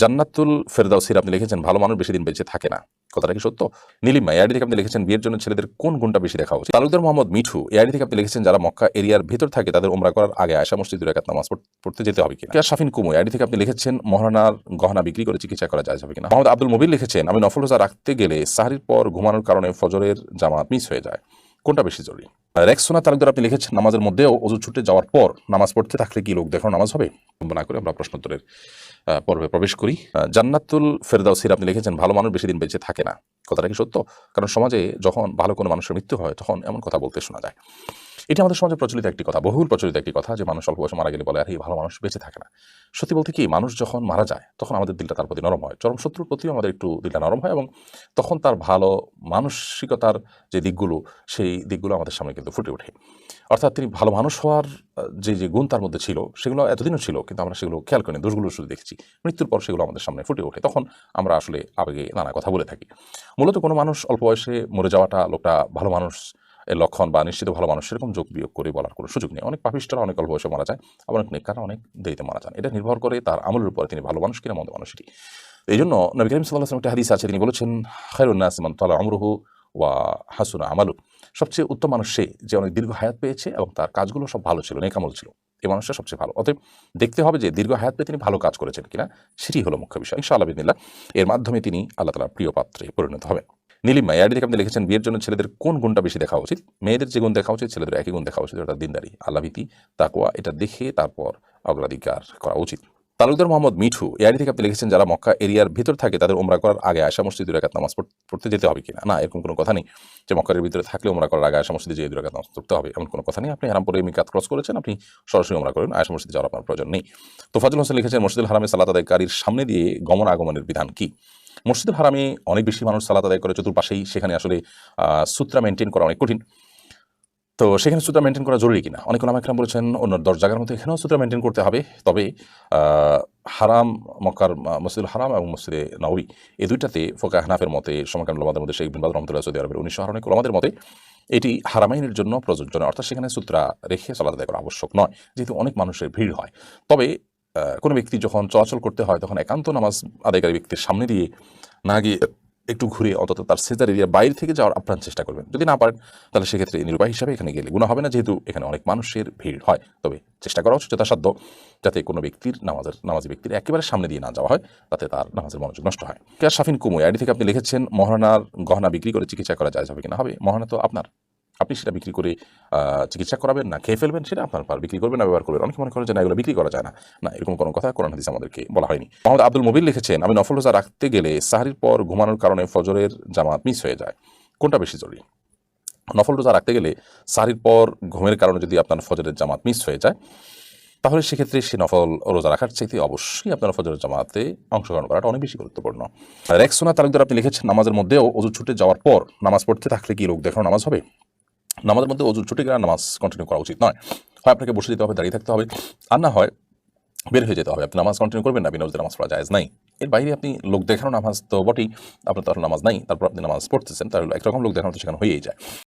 জান্নাতুল ফেরদাউসির আপনি লিখেছেন, ভালো মানুষ বেশি দিন বেঁচে থাকে না। কথাটা কি সত্য? নীলিমা এআইডি থেকে আপনি লিখেছেন, বিয়ের জন্য ছেলেদের কোন গুণটা বেশি দেখা উচিত? তালুকদার মোহাম্মদ মিঠু, এআইডি থেকে আপনি লিখেছেন, যারা মক্কা এরিয়ার ভিতর থাকে তাদের উমরা করার আগে আয়সা মসজিদ একাত নামাজ পড়তে যেতে হবে কিনা? শাফিন কুমু, এআইডি থেকে আপনি লিখেছেন, মহারানার গহনা বিক্রি করে চিকিৎসা করা যায় হবে কিনা? মোহাম্মদ আব্দুল মুবির লিখেছেন, আমি নফল রোজা রাখতে গেলে সাহারির পর ঘুমানোর কারণে ফজরের জামাত মিস হয়ে যায়। কোনটা বেশি জরুরি? রেক্সোনা তালুকদার আপনি লিখেছেন, নামাজের মধ্যেও অজু ছুটে যাওয়ার পর নামাজ পড়তে থাকলে কি লোক দেখানো নামাজ হবে? না করে আমরা প্রশ্নোত্তরের পর্বে প্রবেশ করি। জান্নাতুল ফেরদাউসির আপনি লিখেছেন, ভালো মানুষ বেশি দিন বেঁচে থাকে না। কথাটা কি সত্য? কারণ সমাজে যখন ভালো কোনো মানুষের মৃত্যু হয়, তখন এমন কথা বলতে শোনা যায়। এটি আমাদের সমাজে প্রচলিত একটি কথা, বহুল প্রচলিত একটি কথা যে মানুষ অল্প বয়সে মারা গেলে বলে, আর এই ভালো মানুষ বেঁচে থাকে না। সত্যি বলতে কি, মানুষ যখন মারা যায়, তখন আমাদের দিলটা তার প্রতি নরম হয়। চরম শত্রুর প্রতিও আমাদের একটু দিলটা নরম হয় এবং তখন তার ভালো মানসিকতার যে দিকগুলো, সেই দিকগুলো আমাদের সামনে কিন্তু ফুটে ওঠে। অর্থাৎ তিনি ভালো মানুষ হওয়ার যে যে গুণ তার মধ্যে ছিল, সেগুলো এতদিনও ছিল, কিন্তু আমরা সেগুলো খেয়াল করিনি, দোষগুলো শুধু দেখেছি। মৃত্যুর পর সেগুলো আমাদের সামনে ফুটে ওঠে। তখন আমরা আসলে আবেগে নানা কথা বলে থাকি। মূলত কোনো মানুষ অল্প বয়সে মরে যাওয়াটা, লোকটা ভালো মানুষ এর লক্ষণ বা নিশ্চিত ভালো মানুষ সেরকম যোগ বিয়োগ করে বলার কোনো সুযোগ নেই। অনেক পাপিষ্টরা অনেক অল্প বয়সে মারা যায়, আবার অনেক নেকারা অনেক দেরিতে মারা যান। এটা নির্ভর করে তার আমলের উপরে তিনি ভালো মানুষ কিনা মন্দ মানুষ এটি এই জন্য নবী করিম সাল্লাহ একটা হাদিস আছে, তিনি বলেছেন খায়রুন্নাস মান তালা আমরুহু ওয়া হাসুনা আমালু সবচেয়ে উত্তম মানুষ সে, যে অনেক দীর্ঘ হায়াত পেয়েছে এবং তার কাজগুলো সব ভালো ছিল নেকামল ছিল। এই মানুষটা সবচেয়ে ভালো। অতএব দেখতে হবে যে দীর্ঘ হায়াত পেয়ে তিনি ভালো কাজ করেছেন কিনা, সেটি হলো মুখ্য বিষয়। ইনশাআল্লাহ বিদিনিল্লাহ এর মাধ্যমে তিনি আল্লাহ তালার প্রিয় পাত্রে পরিণত হবেন। নীলিমা এআইডি থেকে আপনি লিখেছেন, বিয়ের জন্য ছেলেদের কোন গুণটা বেশি দেখা উচিত? মেয়েদের যে গুণ দেখা উচিত, ছেলেদের একই গুণ দেখা উচিত অর্থাৎ দিনদারি আল্লাভীতি তাকোয়া এটা দেখে তারপর অগ্রাধিকার করা উচিত। তালুকদার মোহাম্মদ মিঠু, এআইডি থেকে আপনি লিখেছেন যারা মক্কা এরিয়ার ভিতর থাকে, তাদের উমরা করার আগে আয়সা মসজিদ একাত নামাজ পড়তে যেতে হবে কিনা? না, এরকম কোনো কথা নেই যে মক্কার ভিতরে থাকলে উমরা করার আগে আয়সা মসজিদে যে দুই রাকাত নামাজ পড়তে হবে, এমন কোনো কথা নেই। আপনি হারাম পরে মিকাত ক্রস করেছেন, আপনি সরাসরি উমরা করেন আয়সা মসজিদে যাওয়ার আপনার প্রয়োজন নেই। তো ফাজল হোসেন লিখেছেন, মসজিদুল হারামে সালাত আদায়কারীর সামনে দিয়ে গমন আগমনের বিধান কি? মসজিদুল হারামে অনেক বেশি মানুষ সালাত আদায় করে, চতুর্পাশেই সেখানে আসলে সূত্রা মেনটেন করা অনেক কঠিন। তো সেখানে সূত্রা মেনটেন করা জরুরি কিনা? অনেক ওলামা একরাম বলেছেন, অন্য দশ জায়গার মধ্যে এখানেও সূত্রা মেনটেন করতে হবে। তবে হারাম, মক্কার মসজিদুল হারাম এবং মসজিদে নবী এই দুইটাতে ফোকা হানাফের মতে সমকাল ওলামাদের মধ্যে শেখ বিন বাদ রহমতুল্লাহ সৌদি আরবের উনিশশো অনেক ওলামাদের মতে, এটি হারামাইনের জন্য প্রযোজ্য নয়। অর্থাৎ সেখানে সূত্রা রেখে আদায় করা আবশ্যক নয়, যেহেতু অনেক মানুষের ভিড় হয়। তবে কোনো ব্যক্তি যখন চলাচল করতে হয়, তখন একান্ত নামাজ আদায়কারী ব্যক্তির সামনে দিয়ে না গিয়ে একটু ঘুরে অন্তত তার সেজার এরিয়ার বাইরে থেকে যাওয়ার আপ্রাণ চেষ্টা করবেন। যদি না পারেন, তাহলে সেক্ষেত্রে নির্বাহী হিসাবে এখানে গেলে গুণা হবে না, যেহেতু এখানে অনেক মানুষের ভিড় হয়। তবে চেষ্টা করা উচিত যথাসাধ্য, যাতে কোনো ব্যক্তির নামাজের, নামাজি ব্যক্তির একেবারে সামনে দিয়ে না যাওয়া হয়, তাতে তার নামাজের মনোযোগ নষ্ট হয়। কেয়ার শাফিন কুমু আইডি থেকে আপনি লিখেছেন মহারানার গহনা বিক্রি করে চিকিৎসা করা যায় যাবে কিনা? হবে। মহানা তো আপনার। আপনি সেটা বিক্রি করে চিকিৎসা করাবেন না, খেয়ে ফেলবেন, সেটা আপনার পার বিক্রি করবেন না, ব্যবহার করবেন। অনেকে মনে করেন যে না, এগুলো বিক্রি করা যায় না। না, এরকম কোনো কথা কোরআন হাদিস আমাদেরকে বলা হয়নি। মোহাম্মদ আব্দুল মুবির লিখেছেন, আমি নফল রোজা রাখতে গেলে সাহারির পর ঘুমানোর কারণে ফজরের জামাত মিস হয়ে যায়। কোনটা বেশি জরুরি? নফল রোজা রাখতে গেলে সাহারির পর ঘুমের কারণে যদি আপনার ফজরের জামাত মিস হয়ে যায়, তাহলে সেক্ষেত্রে সে নফল রোজা রাখার চাইতে অবশ্যই আপনার ফজরের জামাতে অংশগ্রহণ করাটা অনেক বেশি গুরুত্বপূর্ণ। রেক্সোনা তালুকদার আপনি লিখেছেন, নামাজের মধ্যেও অজু ছুটে যাওয়ার পর নামাজ পড়তে থাকলে কি লোক দেখানো নামাজ হবে? নামাজের মধ্যে অজু ছুটি গেলে নামাজ কন্টিনিউ করা উচিত নয়। হয় আপনাকে বসে যেতে হবে, দাঁড়িয়ে থাকতে হবে, আর না হয় বের হয়ে যেতে হবে। আপনি নামাজ কন্টিনিউ করবেন না বিনোদের নামাজ পড়া যায় নাই। এর বাইরে আপনি লোক দেখানো নামাজ তো বটেই, আপনার তো নামাজ নাই, তারপর আপনি নামাজ পড়তেছেন, তাহলে একরকম লোক দেখানো তো সেখানে হয়েই যায়।